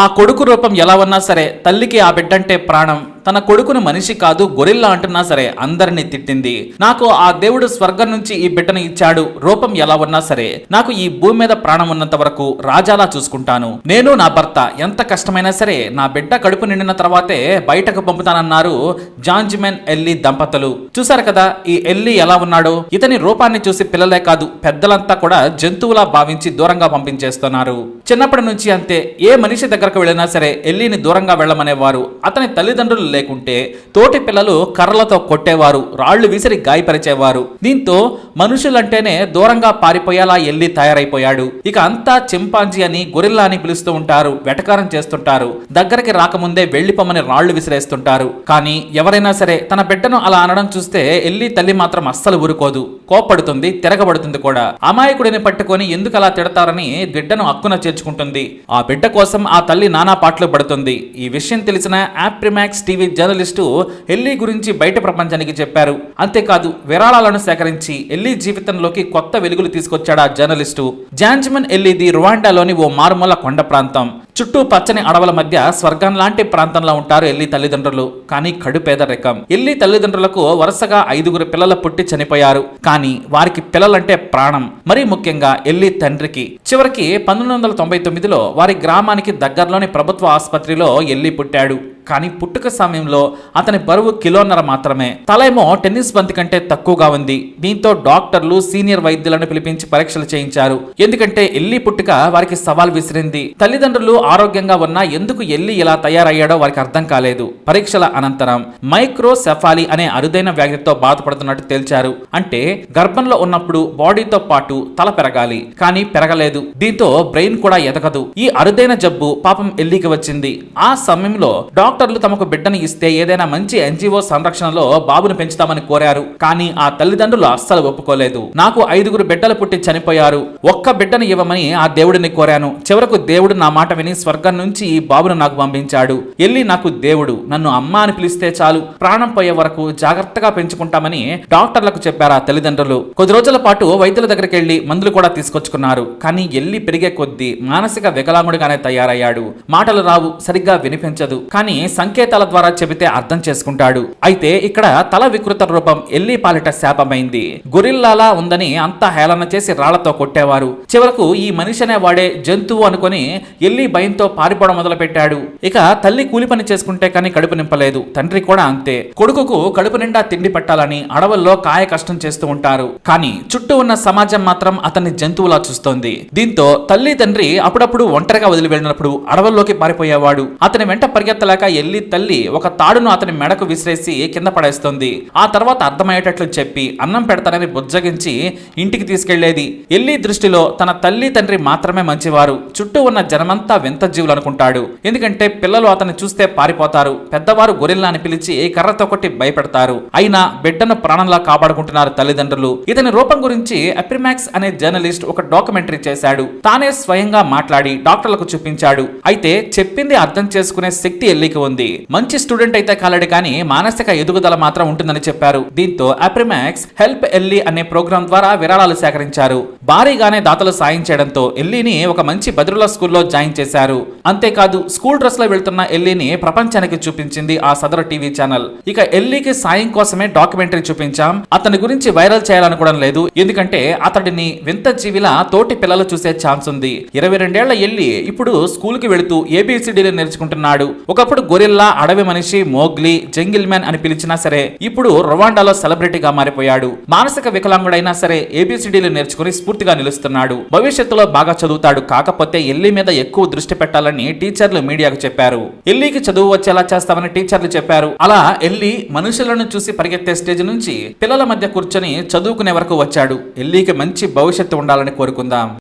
ఆ కొడుకు రూపం ఎలా ఉన్నా సరే తల్లికి ఆ బిడ్డంటే ప్రాణం. తన కొడుకును మనిషి కాదు గొరిల్లా అంటున్నా సరే అందరినీ తిట్టింది. నాకు ఆ దేవుడు స్వర్గం నుంచి ఈ బిడ్డను ఇచ్చాడు రూపం ఎలా ఉన్నా సరే. నాకు ఈ భూమి మీద ప్రాణం ఉన్నంత వరకు రాజాలా చూసుకుంటాను. నేను నా భర్త ఎంత కష్టమైనా సరే నా బిడ్డ కడుపు నిండిన తర్వాతే బయటకు పంపుతానన్నారు జాంజిమెన్ ఎల్లి దంపతులు. చూశారు కదా ఈ ఎల్లి ఎలా ఉన్నాడో? ఇతని రూపాన్ని చూసి పిల్లలే కాదు పెద్దలంతా కూడా జంతువులా భావించి దూరంగా పంపించేస్తున్నారు. చిన్నప్పటి నుంచి అంతే ఏ మనిషి దగ్గరకు వెళ్ళినా సరే ఎల్లిని దూరంగా వెళ్ళమనేవారు. అతని తల్లిదండ్రులు లేకుంటే తోటి పిల్లలు కర్రలతో కొట్టేవారు రాళ్ళు విసిరి గాయపరిచేవారు. దీంతో మనుషులంటేనే దూరంగా పారిపోయేలా ఎల్లి తయారైపోయాడు. ఇక అంతా చింపాంజీ అని గొరిల్లా అని పిలుస్తూ ఉంటారు వెటకారం చేస్తుంటారు. దగ్గరికి రాకముందే వెళ్ళిపోమని రాళ్ళు విసిరేస్తుంటారు. కానీ ఎవరైనా సరే తన బిడ్డను అలా అనడం చూస్తే ఎల్లి తల్లి మాత్రం అస్సలు ఊరుకోదు. కోప్పడుతుంది తిరగబడుతుంది కూడా. అమాయకుడిని పట్టుకొని ఎందుకు అలా తిడతారని బిడ్డను అక్కున తెచ్చుకుంటుంది ఆ బిడ్డ కోసం ఆ తల్లి నానా పాటలు పడుతుంది. ఈ విషయం తెలిసిన యాప్రిమాక్స్ టీవీ జర్నలిస్టు ఎల్లీ గురించి బయట ప్రపంచానికి చెప్పారు. అంతేకాదు విరాళాలను సేకరించి ఎల్లీ జీవితంలోకి కొత్త వెలుగులు తీసుకొచ్చాడు ఆ జర్నలిస్టు. జాంజ్మన్ ఎల్లీది రువాండాలోని ఓ మారుమూల కొండ ప్రాంతం. చుట్టూ పచ్చని అడవుల మధ్య స్వర్గం లాంటి ప్రాంతంలో ఉంటారు ఎల్లి తల్లిదండ్రులు. కానీ కడు పేదరికం ఎల్లి తల్లిదండ్రులకు వరుసగా ఐదుగురు పిల్లలు పుట్టి చనిపోయారు. కానీ వారికి పిల్లలంటే ప్రాణం. మరీ ముఖ్యంగా ఎల్లి తండ్రికి. చివరికి పంతొమ్మిది వందల తొంభై తొమ్మిదిలో వారి గ్రామానికి దగ్గరలోని ప్రభుత్వ ఆసుపత్రిలో ఎల్లి పుట్టాడు. కానీ పుట్టుక సమయంలో అతని బరువు కిలోన్నర మాత్రమే. తలేమో టెన్నిస్ బంతి కంటే తక్కువగా ఉంది. దీంతో డాక్టర్లు సీనియర్ వైద్యులను పిలిపించి పరీక్షలు చేయించారు. ఎందుకంటే ఎల్లి పుట్టుక వారికి సవాల్ విసిరింది. తల్లిదండ్రులు ఆరోగ్యంగా ఉన్నా ఎందుకు ఎల్లి ఇలా తయారయ్యాడో వారికి అర్థం కాలేదు. పరీక్షల అనంతరం మైక్రోసెఫాలి అనే అరుదైన వ్యాధితో బాధపడుతున్నట్టు తేల్చారు. అంటే గర్భంలో ఉన్నప్పుడు బాడీతో పాటు తల పెరగాలి కానీ పెరగలేదు. దీంతో బ్రెయిన్ కూడా ఎదగదు. ఈ అరుదైన జబ్బు పాపం ఎల్లికి వచ్చింది. ఆ సమయంలో డాక్టర్లు తమకు బిడ్డని ఇస్తే ఏదైనా మంచి ఎన్జిఓ సంరక్షణలో బాబును పెంచుతామని కోరారు. కానీ ఆ తల్లిదండ్రులు అస్సలు ఒప్పుకోలేదు. నాకు ఐదుగురు బిడ్డలు పుట్టి చనిపోయారు. ఒక్క బిడ్డను ఇవ్వమని ఆ దేవుడిని కోరాను. చివరకు దేవుడు నా మాట విని స్వర్గం నుంచి ఈ బాబును నాకు పంపించాడు. ఎల్లి నాకు దేవుడు నన్ను అమ్మ అని పిలిస్తే చాలు. ప్రాణం పోయే వరకు జాగ్రత్తగా పెంచుకుంటామని డాక్టర్లకు చెప్పారు ఆ తల్లిదండ్రులు. కొద్ది రోజుల పాటు వైద్యుల దగ్గరికి వెళ్ళి మందులు కూడా తీసుకొచ్చుకున్నారు. కానీ ఎల్లి పెరిగే కొద్దీ మానసిక వికలాంగుడిగానే తయారయ్యాడు. మాటలు రావు సరిగ్గా వినిపించదు. కానీ సంకేతాల ద్వారా చెబితే అర్థం చేసుకుంటాడు. అయితే ఇక్కడ తల వికృత రూపం ఎల్లి పాలిట శాపమైంది. గొరిల్లాలా ఉందని అంతా హేళన చేసి రాళ్ళతో కొట్టేవారు. చివరకు ఈ మనిషి అనే వాడే జంతువు అనుకుని ఎల్లి భయంతో పారిపోవడం మొదలు పెట్టాడు ఇక తల్లి కూలి పని చేసుకుంటే కానీ కడుపు నింపలేదు. తండ్రి కూడా అంతే. కొడుకుకు కడుపు నిండా తిండి పెట్టాలని అడవుల్లో కాయ కష్టం చేస్తూ ఉంటారు. కానీ చుట్టూ ఉన్న సమాజం మాత్రం అతన్ని జంతువులా చూస్తోంది. దీంతో తల్లి తండ్రి అప్పుడప్పుడు ఒంటరిగా వదిలి వెళ్ళినప్పుడు అడవుల్లోకి పారిపోయేవాడు. అతని వెంట పరిగెత్తలేక ఎల్లి తల్లి ఒక తాడును అతని మెడకు విసిరేసి కింద పడేస్తుంది. ఆ తర్వాత అర్థమయ్యేటట్లు చెప్పి అన్నం పెడతానని బుజ్జగించి ఇంటికి తీసుకెళ్ళేది. ఎల్లి దృష్టిలో తన తల్లి తండ్రి మాత్రమే మంచివారు. చుట్టూ ఉన్న జనమంతా వింత జీవులు అనుకుంటాడు. ఎందుకంటే పిల్లలు అతన్ని చూస్తే పారిపోతారు. పెద్దవారు గొరిల్లా అని పిలిచి కర్రతో కొట్టి భయపెడతారు. అయినా బిడ్డను ప్రాణంలా కాపాడుకుంటున్నారు తల్లిదండ్రులు. ఇతని రూపం గురించి అప్రిమాక్స్ అనే జర్నలిస్ట్ ఒక డాక్యుమెంటరీ చేశాడు. తానే స్వయంగా మాట్లాడి డాక్టర్లకు చూపించాడు. అయితే చెప్పింది అర్థం చేసుకునే శక్తి ఎల్లికి ఉంది. మంచి స్టూడెంట్ అయితే కాలడు కానీ మానసిక ఎదుగుదల మాత్రం ఉంటుందని చెప్పారు. దీంతో అప్రిమాక్స్ హెల్ప్ ఎల్లి అనే ప్రోగ్రాం ద్వారా విరాళాలు సేకరించారు. భారీగానే దాతలు సాయం చేయడంతో ఎల్లీని ఒక మంచి బదిరుల స్కూల్లో జాయిన్ చేశారు. అంతేకాదు స్కూల్ డ్రెస్లో వెళ్తున్న ఎల్లీని ప్రపంచానికి చూపించింది ఆ సదరు టీవీ ఛానల్. ఇక ఎల్లీకి సాయం కోసమే డాక్యుమెంటరీ చూపించాం. అతని గురించి వైరల్ చేయాలనుకోవడం లేదు. ఎందుకంటే అతడిని వింత జీవిలా తోటి పిల్లలు చూసే ఛాన్స్ ఉంది. ఇరవై రెండేళ్ళ ఎల్లి ఇప్పుడు స్కూల్కి వెళుతూ ఏబిసిడీలు నేర్చుకుంటున్నాడు. ఒకప్పుడు గొరిల్లా అడవి మనిషి మోగ్లీ జంగిల్ మ్యాన్ అని పిలిచినా సరే ఇప్పుడు రొవాండాలో సెలబ్రిటీగా మారిపోయాడు. మానసిక వికలాంగుడైనా సరే ఏబిసిడీలు నేర్చుకుని స్ఫూర్తిగా నిలుస్తున్నాడు. భవిష్యత్తులో బాగా చదువుతాడు. కాకపోతే ఎల్లి మీద ఎక్కువ దృష్టి పెట్టాలని టీచర్లు మీడియాకు చెప్పారు. ఎల్లికి చదువు వచ్చేలా చేస్తామని టీచర్లు చెప్పారు. అలా ఎల్లి మనుషులను చూసి పరిగెత్తే స్టేజ్ నుంచి పిల్లల మధ్య కూర్చొని చదువుకునే వరకు వచ్చాడు. ఎల్లికి మంచి భవిష్యత్తు ఉండాలని కోరుకుందాం.